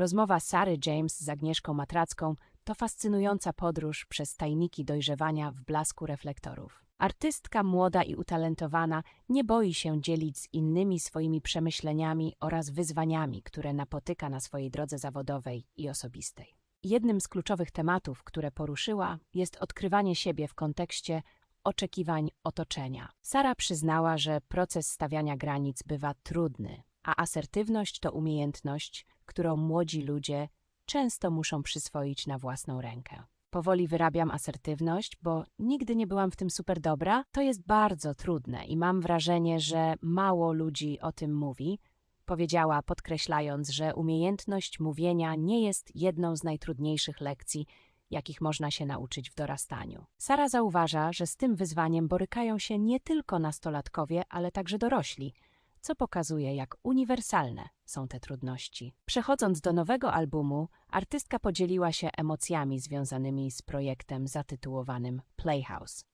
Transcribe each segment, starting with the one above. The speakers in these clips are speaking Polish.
Rozmowa Sary James z Agnieszką Matracką to fascynująca podróż przez tajniki dojrzewania w blasku reflektorów. Artystka młoda i utalentowana nie boi się dzielić z innymi swoimi przemyśleniami oraz wyzwaniami, które napotyka na swojej drodze zawodowej i osobistej. Jednym z kluczowych tematów, które poruszyła, jest odkrywanie siebie w kontekście oczekiwań otoczenia. Sara przyznała, że proces stawiania granic bywa trudny, a asertywność to umiejętność, którą młodzi ludzie często muszą przyswoić na własną rękę. Powoli wyrabiam asertywność, bo nigdy nie byłam w tym super dobra. To jest bardzo trudne i mam wrażenie, że mało ludzi o tym mówi. Powiedziała, podkreślając, że umiejętność mówienia nie jest jedną z najtrudniejszych lekcji, jakich można się nauczyć w dorastaniu. Sara zauważa, że z tym wyzwaniem borykają się nie tylko nastolatkowie, ale także dorośli, co pokazuje, jak uniwersalne są te trudności. Przechodząc do nowego albumu, artystka podzieliła się emocjami związanymi z projektem zatytułowanym Playhouse.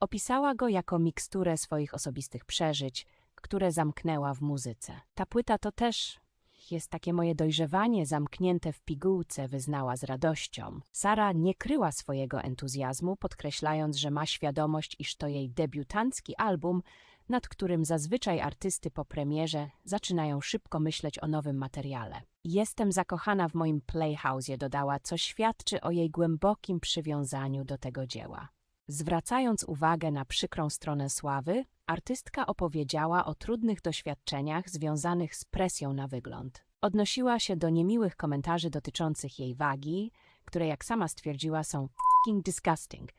Opisała go jako miksturę swoich osobistych przeżyć, które zamknęła w muzyce. Ta płyta to też jest takie moje dojrzewanie zamknięte w pigułce, wyznała z radością. Sara nie kryła swojego entuzjazmu, podkreślając, że ma świadomość, iż to jej debiutancki album, nad którym zazwyczaj artysty po premierze zaczynają szybko myśleć o nowym materiale. Jestem zakochana w moim Playhouse'ie, dodała, co świadczy o jej głębokim przywiązaniu do tego dzieła. Zwracając uwagę na przykrą stronę sławy, artystka opowiedziała o trudnych doświadczeniach związanych z presją na wygląd. Odnosiła się do niemiłych komentarzy dotyczących jej wagi, które jak sama stwierdziła są fucking disgusting.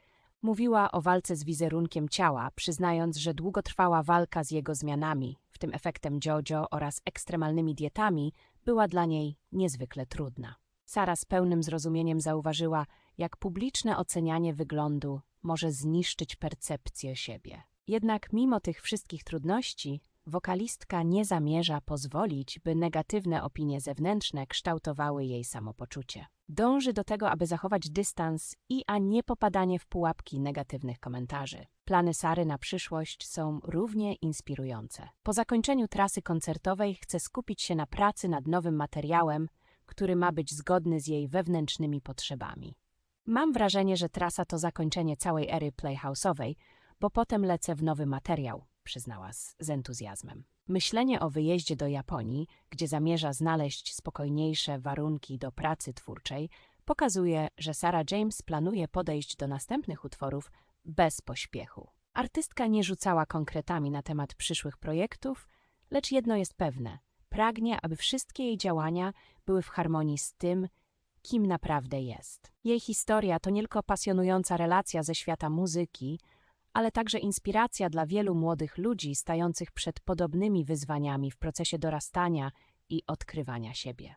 Mówiła o walce z wizerunkiem ciała, przyznając, że długotrwała walka z jego zmianami, w tym efektem JoJo oraz ekstremalnymi dietami, była dla niej niezwykle trudna. Sara z pełnym zrozumieniem zauważyła, jak publiczne ocenianie wyglądu może zniszczyć percepcję siebie. Jednak mimo tych wszystkich trudności, wokalistka nie zamierza pozwolić, by negatywne opinie zewnętrzne kształtowały jej samopoczucie. Dąży do tego, aby zachować dystans i a nie popadanie w pułapki negatywnych komentarzy. Plany Sary na przyszłość są równie inspirujące. Po zakończeniu trasy koncertowej chce skupić się na pracy nad nowym materiałem, który ma być zgodny z jej wewnętrznymi potrzebami. Mam wrażenie, że trasa to zakończenie całej ery playhouse'owej, bo potem lecę w nowy materiał, przyznała z, z entuzjazmem. Myślenie o wyjeździe do Japonii, gdzie zamierza znaleźć spokojniejsze warunki do pracy twórczej, pokazuje, że Sarah James planuje podejść do następnych utworów bez pośpiechu. Artystka nie rzucała konkretami na temat przyszłych projektów, lecz jedno jest pewne: pragnie, aby wszystkie jej działania były w harmonii z tym, kim naprawdę jest. Jej historia to nie tylko pasjonująca relacja ze świata muzyki, ale także inspiracja dla wielu młodych ludzi stających przed podobnymi wyzwaniami w procesie dorastania i odkrywania siebie.